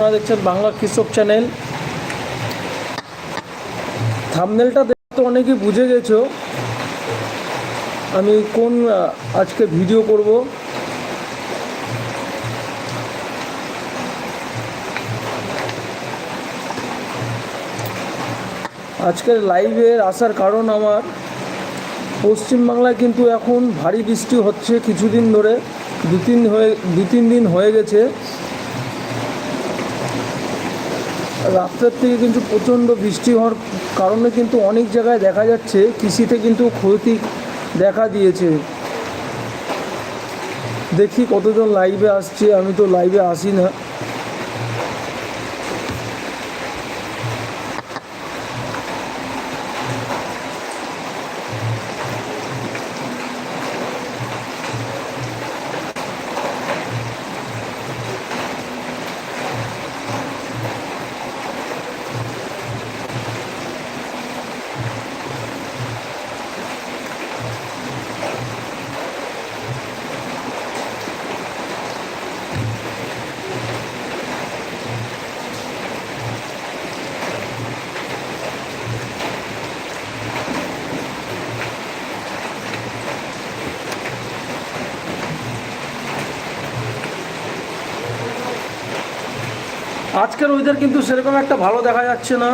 আপনারা দেখছেন বাংলা কৃষক চ্যানেল। থামনেলটা দেখে তো অনেকেই বুঝে গেছো আমি কোন আজকে ভিডিও করব। আজকের লাইভে আসার কারণ আমার, পশ্চিমবাংলায় কিন্তু এখন ভারী বৃষ্টি হচ্ছে কিছুদিন ধরে দু তিন হয়ে দু তিন দিন হয়ে গেছে। রাত্রের থেকে কিন্তু প্রচণ্ড বৃষ্টি হওয়ার কারণে কিন্তু অনেক জায়গায় দেখা যাচ্ছে কৃষিতে কিন্তু ক্ষতি দেখা দিয়েছে। দেখি কতজন লাইভে আসছে, আমি তো লাইভে আসি না। আজকের ওয়েদার কিন্তু সেরকম একটা ভালো দেখা যাচ্ছে না।